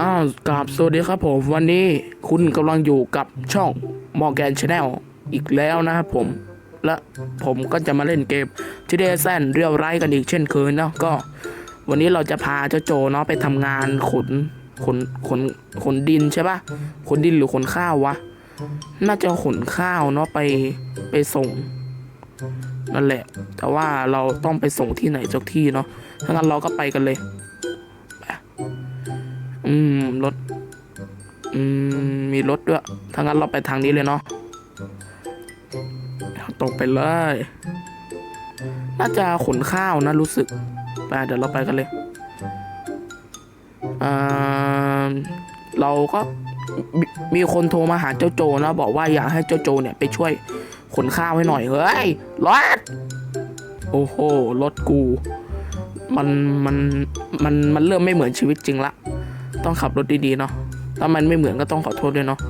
อ้าวกราบสวัสดีครับผม วันนี้คุณกำลังอยู่กับช่องมอร์แกนชาแนลอีกแล้วนะครับผม และผมก็จะมาเล่นเกมที่เดซนเรียวไรกันอีกเช่นเคยเนาะก็ วันนี้เราจะพาเจ้าโจเนาะไปทำงานขนขนขนขนดินใช่ปะขนดินหรือขนข้าววะ น่าจะขนข้าวเนาะไปไปส่งนั่นแหละ แต่ว่าเราต้องไปส่งที่ไหนสักที่เนาะถ้างั้นเราก็ไปกันเลย อืมรถ อืม มีรถด้วย ถ้างั้นเราไปทางนี้เลยเนาะตรงไปเลย น่าจะขนข้าวนะรู้สึก ไปเดี๋ยวเราไปกันเลยอ่าเราก็มมีคนโทรมาหาเจ้าโจนะบอกว่าอยากให้เจ้าโจเนี่ยไปช่วยขนข้าวให้หน่อยเฮ้ยรถโอ้โหรถกู มันมันมันมันเริ่มไม่เหมือนชีวิตจริงละ ต้องขับรถดีๆเนาะถ้ามันไม่เหมือนก็ต้องขอโทษด้วยเนาะ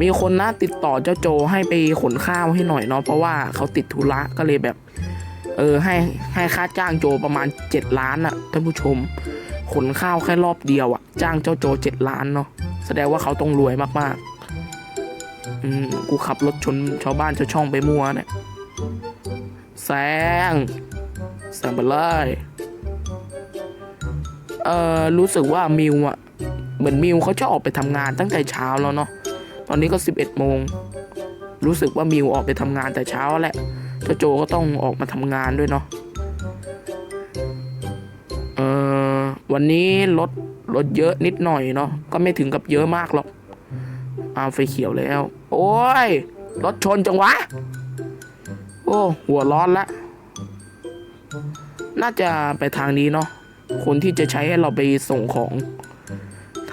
มีคนนะติดต่อเจ้าโจให้ไปขนข้าวให้หน่อยเนาะเพราะว่าเขาติดธุระก็เลยแบบ เออให้ให้ค่าจ้างโจประมาณเจ็ดล้านอะท่านผู้ชม ขนข้าวแค่รอบเดียวอะจ้างเจ้าโจเจ็ดล้านเนาะแสดงว่าเขาต้องรวยมากๆอืมกูขับรถชนชาวบ้านชาวช่องไปมั่วเนี่ยแซงแซงไปเลยเออรู้สึกว่ามิวอะ เหมือนมิวเขาจะออกไปทำงานตั้งแต่เช้าแล้วเนาะตอนนี้ก็สิบเอ็ดโมงรู้สึกว่ามิวออกไปทำงานแต่เช้าแหละเจ้าโจก็ต้องออกมาทำงานด้วยเนาะเออวันนี้รถรถเยอะนิดหน่อยเนาะก็ไม่ถึงกับเยอะมากหรอกอาไฟเขียวแล้ว โอ้ยรถชนจังวะ โอ้หัวร้อนละน่าจะไปทางนี้เนาะคนที่จะใช้ให้เราไปส่งของ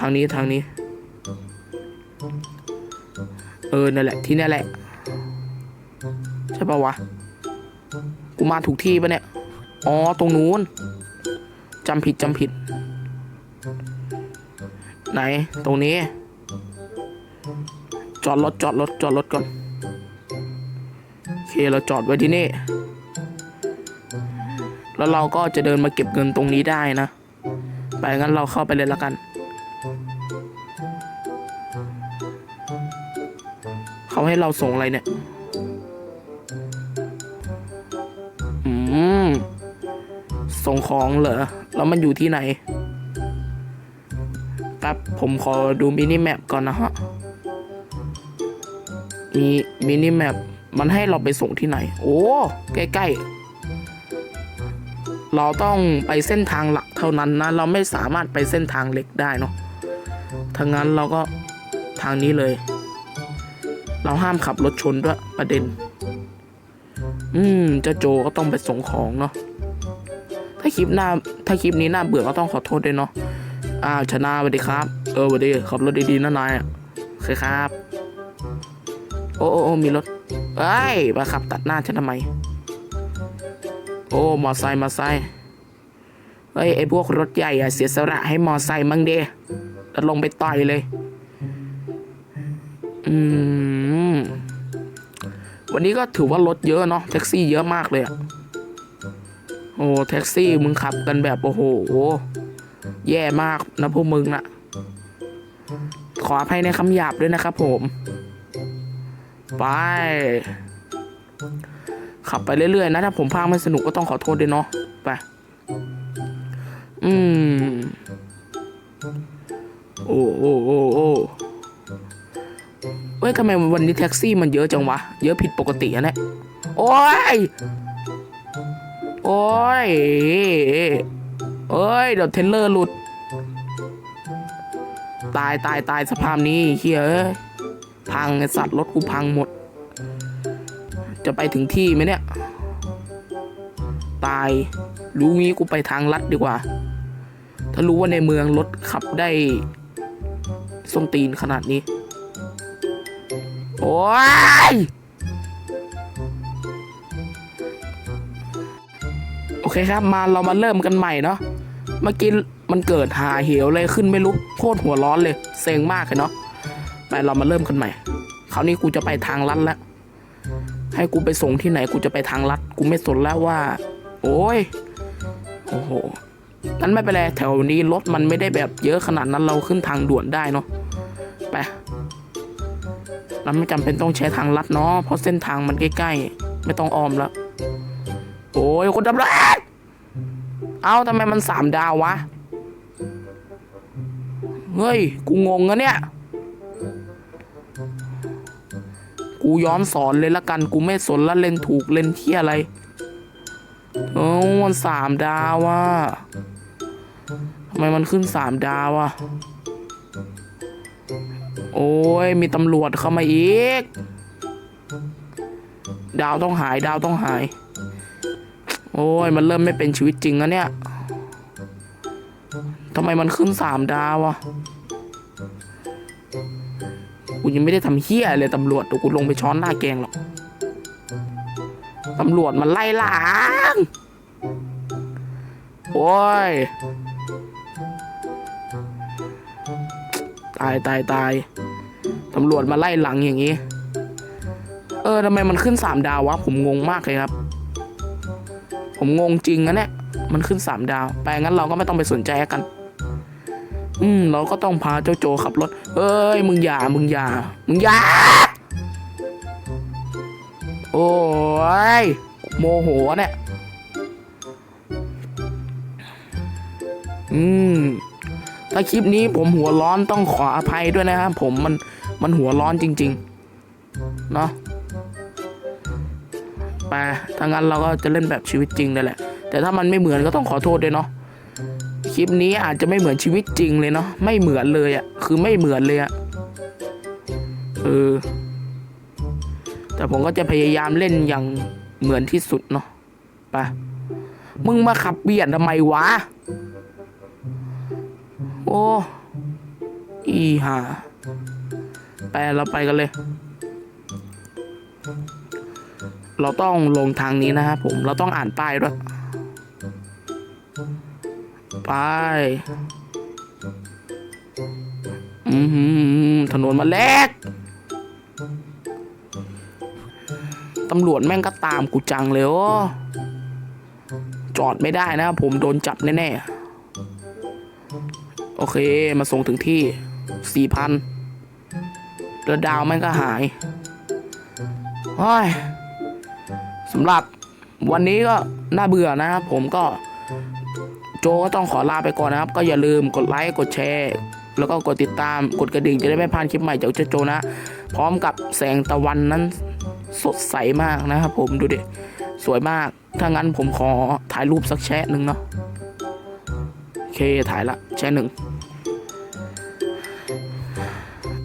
ทางนี้ทางนี้ เออนั่นแหละที่นี่แหละใช่ปะวะกูมาถูกที่ปะเนี่ยอ๋อตรงนู้นจำผิดจำผิด ไหนตรงนี้ จอดรถจอดรถจอดรถก่อนโอเคเราจอดไว้ที่นี่ แล้วเราก็จะเดินมาเก็บเงินตรงนี้ได้นะ ไปงั้นเราเข้าไปเลยละกัน เขาให้เราส่งอะไรเนี่ย อืม ส่งของเหรอ แล้วมันอยู่ที่ไหนแป๊บผมขอดูมินิแมปก่อนนะฮะ มีมินิแมปมันให้เราไปส่งที่ไหน โอ้ ใกล้ๆ เราต้องไปเส้นทางหลักเท่านั้นนะ เราไม่สามารถไปเส้นทางเล็กได้เนาะถ้างั้นเราก็ทางนี้เลย เราห้ามขับรถชนด้วยประเด็น อืมเจ้าโจก็ต้องไปส่งของเนาะถ้าคลิปหน้าถ้าคลิปนี้น่าเบื่อก็ต้องขอโทษด้วยเนาะอ้าวชนะสวัสดีครับ เออสวัสดีขับรถดีๆนะนายอะโอเคครับโอ้โอ้โอ้มีรถเอ้ยมาขับตัดหน้าฉันทำไม โอ้มอไซค์มอไซค์เฮ้ยไอพวกรถใหญ่อะเสียสละให้มอไซค์มั่งเดแล้วลงไปต่อยเลย อืม วันนี้ก็ถือว่ารถเยอะเนาะแท็กซี่เยอะมากเลยอะโอ้แท็กซี่มึงขับกันแบบโอ้โห แย่มากนะพวกมึงนะขออภัยในคำหยาบด้วยนะครับผม ไป ขับไปเรื่อยๆ นะ ถ้าผมพากไม่สนุกก็ต้องขอโทษด้วยเนาะไป อืม โอ้โอ้โอ้โอ้ ยทำไมวันนี้แท็กซี่มันเยอะจังวะ เยอะผิดปกติอะเนี่ยโอ้ย โอ้ยเอ้ยเดี๋ยวเทรลเลอร์หลุด ตายตายตายสภาพนี้เฮียเอ้ยพังไอสัตว์รถกูพังหมด จะไปถึงที่ไหมเนี่ย ตาย รู้งี้กูไปทางลัดดีกว่า ถ้ารู้ว่าในเมืองรถขับได้ส้นตีนขนาดนี้ โอ้ยโอเคครับมาเรามาเริ่มกันใหม่เนาะเมื่อกี้มันเกิดหาเหวเลยขึ้นไม่รู้โคตรหัวร้อนเลยเซ็งมากเลยเนาะไปเรามาเริ่มกันใหม่คราวนี้กูจะไปทางลัดแล้วให้กูไปส่งที่ไหนกูจะไปทางลัดกูไม่สนแล้วว่า โอ้ยโอ้โหงั้นไม่เป็นไรแถวนี้รถมันไม่ได้แบบเยอะขนาดนั้นเราขึ้นทางด่วนได้เนาะไป เราไม่จำเป็นต้องใช้ทางลัดเนาะเพราะเส้นทางมันใกล้ๆ ไม่ต้องออมแล้วโอ้ยคนตำรวจเอ้าทำไมมันสามดาววะ เฮ้ย กูงงอะเนี่ย กูย้อนสอนเลยละกัน กูไม่สนละเล่นถูกเล่นที่อะไรเอ้มันสามดาวว่ะทำไมมันขึ้นสามดาวอะ โอ้ยมีตำรวจเข้ามาอีก ดาวต้องหายดาวต้องหาย โอ้ยมันเริ่มไม่เป็นชีวิตจริงแล้วเนี่ยทำไมมันขึ้นสามดาวอะกูยังไม่ได้ทำเฮี้ยเลยตำรวจเดี๋ยวกูลงไปช้อนหน้าแกงหรอกตำรวจมันไล่หลังโอ้ย ตายตายตายตำรวจมาไล่หลังอย่างนี้ เออทำไมมันขึ้นสามดาววะ ผมงงมากเลยครับ ผมงงจริงนะเนี่ย มันขึ้นสามดาว ไปงั้นเราก็ไม่ต้องไปสนใจกัน อืม เราก็ต้องพาเจ้าโจขับรถ เอ้ย มึงอย่า มึงอย่า มึงอย่า โอ้ย โมโหเนี่ย อืม ถ้าคลิปนี้ผมหัวร้อนต้องขออภัยด้วยนะครับผมมันมันหัวร้อนจริงๆเนาะไปถ้างั้นเราก็จะเล่นแบบชีวิตจริงเลยแหละ แต่ถ้ามันไม่เหมือนก็ต้องขอโทษด้วยเนาะคลิปนี้อาจจะไม่เหมือนชีวิตจริงเลยเนาะไม่เหมือนเลยอะ่ะคือไม่เหมือนเลยอะ่ะเออแต่ผมก็จะพยายามเล่นอย่างเหมือนที่สุดเนาะไปมึงมาขับเบียดทำไมวะ โอ้ อีห่าไปเราไปกันเลย เราต้องลงทางนี้นะครับผม เราต้องอ่านป้ายด้วย ไปอือหือถนนมาแลกตำรวจแม่งก็ตามกูจังเลยโอ้จอดไม่ได้นะผมโดนจับแน่ๆ โอเค มาส่งถึงที่สี่พันแล้วดาวแม่งก็หายโอ้ยสำหรับวันนี้ก็น่าเบื่อนะครับผมก็โจก็ต้องขอลาไปก่อนนะครับ ก็อย่าลืมกดไลค์กดแชร์ แล้วก็กดติดตามกดกระดิ่งจะได้ไม่พลาดคลิปใหม่จากเจ้าโจนะ พร้อมกับแสงตะวันนั้นสดใสมากนะครับผมดูดิสวยมาก ถ้างั้นผมขอถ่ายรูปสักแชะหนึ่งเนาะโอเคถ่ายละแชะหนึ่ง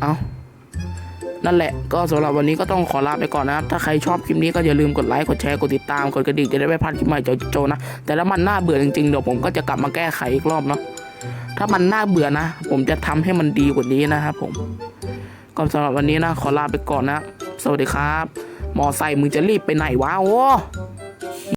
เอานั่นแหละก็สำหรับวันนี้ก็ต้องขอลาไปก่อนนะครับ ถ้าใครชอบคลิปนี้ก็อย่าลืมกดไลค์กดแชร์กดติดตามกดกระดิ่งจะได้ไม่พลาดคลิปใหม่จากโจนะ แต่ถ้ามันน่าเบื่อจริงๆเดี๋ยวผมก็จะกลับมาแก้ไขอีกรอบเนาะถ้ามันน่าเบื่อนะ ผมจะทำให้มันดีกว่านี้นะครับผมก็สำหรับวันนี้นะ ขอลาไปก่อนนะ สวัสดีครับ มอไซค์มึงจะรีบไปไหนวะโอ้